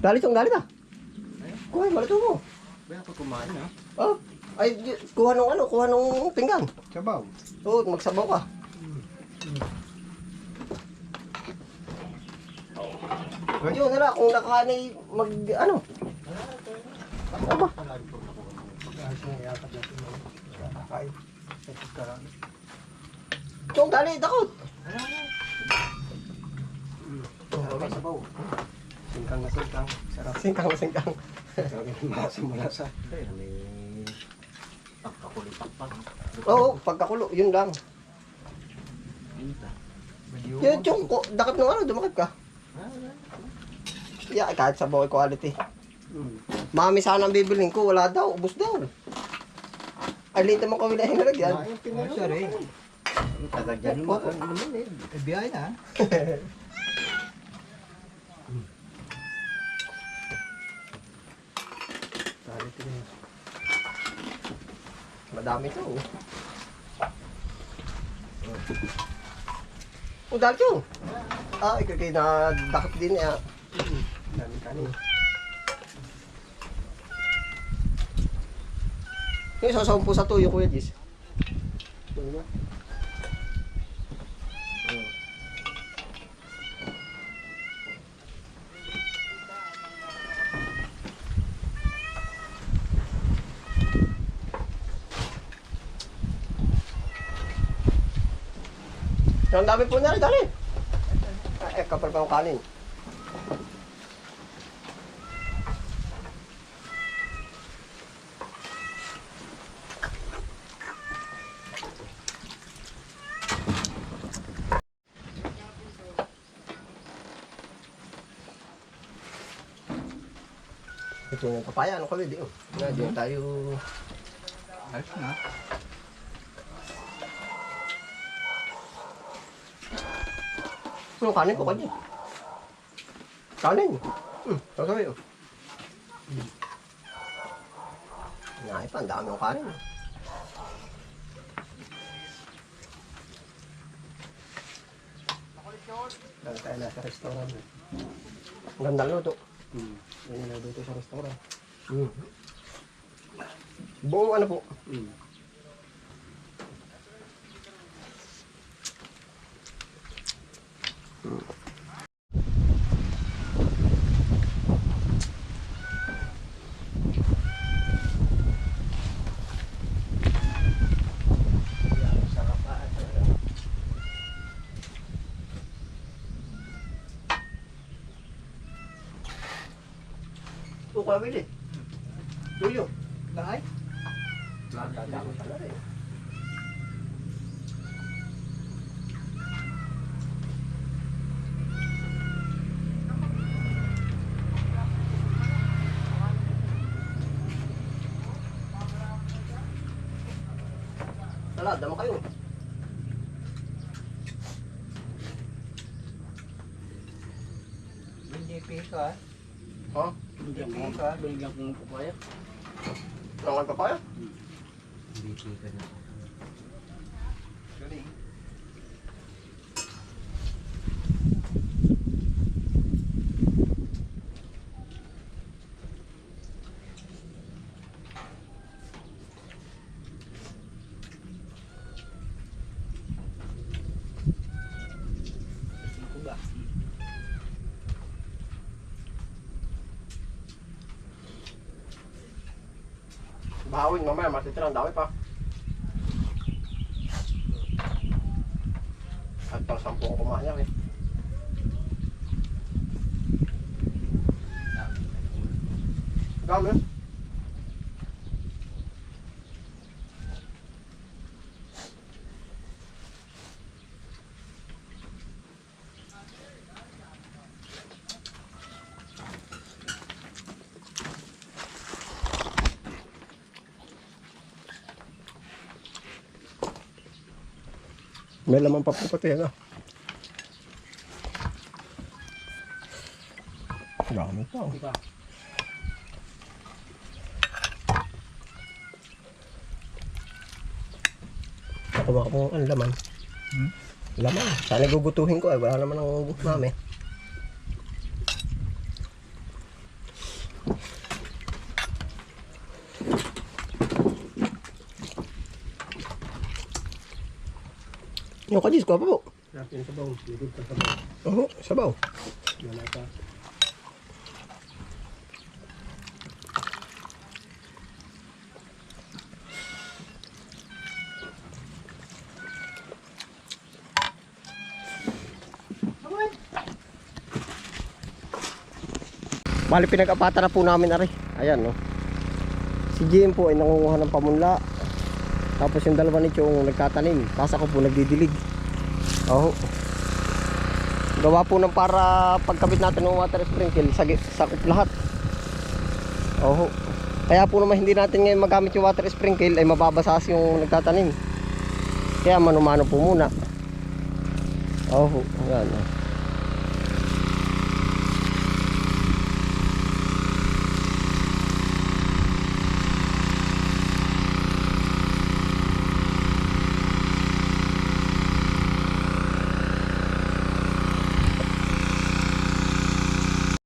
Galit yung galit ah. Kuha, malito mo. Kaya ako kumain ha. Oh, ay, kuha nung ano, kuha nung pinggan. Sabaw. Oo, magsabaw ka. Yun, nala, kung nakaanay, mag, ano? Ano ba? Yung galit, dakot. Sabaw, sabaw. Singkang na singkang. Sarap. Singkang, singkang. Sarap yung malasa malasa. Ay, may pagkakulitakpak. Oo, pagkakulo, yun lang. Yun, yung ko, dakot nung ano, dumakit ka. Yeah, kahit sa boy quality. Mami sana ang bibilin ko, wala daw, ubos daw. Ay, lito mo kami na hinaragyan. Sorry. Tagal dyan mo. Naman eh. FBI na. Madami to. oh. Oh, dahil yun. Ah, ikaw kayo na dakot din eh. Dami kanin. Yung sasawang po sa tuyo, Kuya Jis. Ang dami po na dali. Ah, eh, kapal pa ang kanin. Ito yung papaya, ano kami, di oh. Na, di tayo... Ayos na. Ano kanin ko kanya? Kanin. Hmm, sasabi oh. Hmm. Ngayon pa, ang dami ng kanin. Dahil tayo nasa restaurant. Ang ganda luto. Hmm. Yung luto sa restaurant. Hmm. Buong ano po? Hmm. Ito ka bili. Tuyo. Lahay? Tala, dama kayo. Hindi ka. Ha? Hindi ka. Binigyan ko ng papaya. Nangan pa kaya? Hindi ka na. Bahawin mamaya, matitirang dami pa. At pang sampu ang kumain niya eh. May laman pa po pati ano. Dami pa. oh. Diba? Nakuha ko ang laman. Hmm? Laman. Sana gugutuhin ko eh. Wala naman ang mami. Yung kajis ko pa po. Natin sa bawang. Ligod ka sa bawang. Oo, sabaw. Wala pa. Bali pinag-apata na po namin ari. Ayan no. Si Jim po ay nangunguha ng pamunla. Tapos yung dalawa ni Chong nagtatanim. Tapos ako po nagdidilig. Oo. Gawa po ng para pagkabit natin ng water sprinkle, sakop lahat. Oo. Kaya po naman hindi natin ngayon magamit yung water sprinkle ay mababasas yung nagtatanim. Kaya mano-mano po muna. Oh.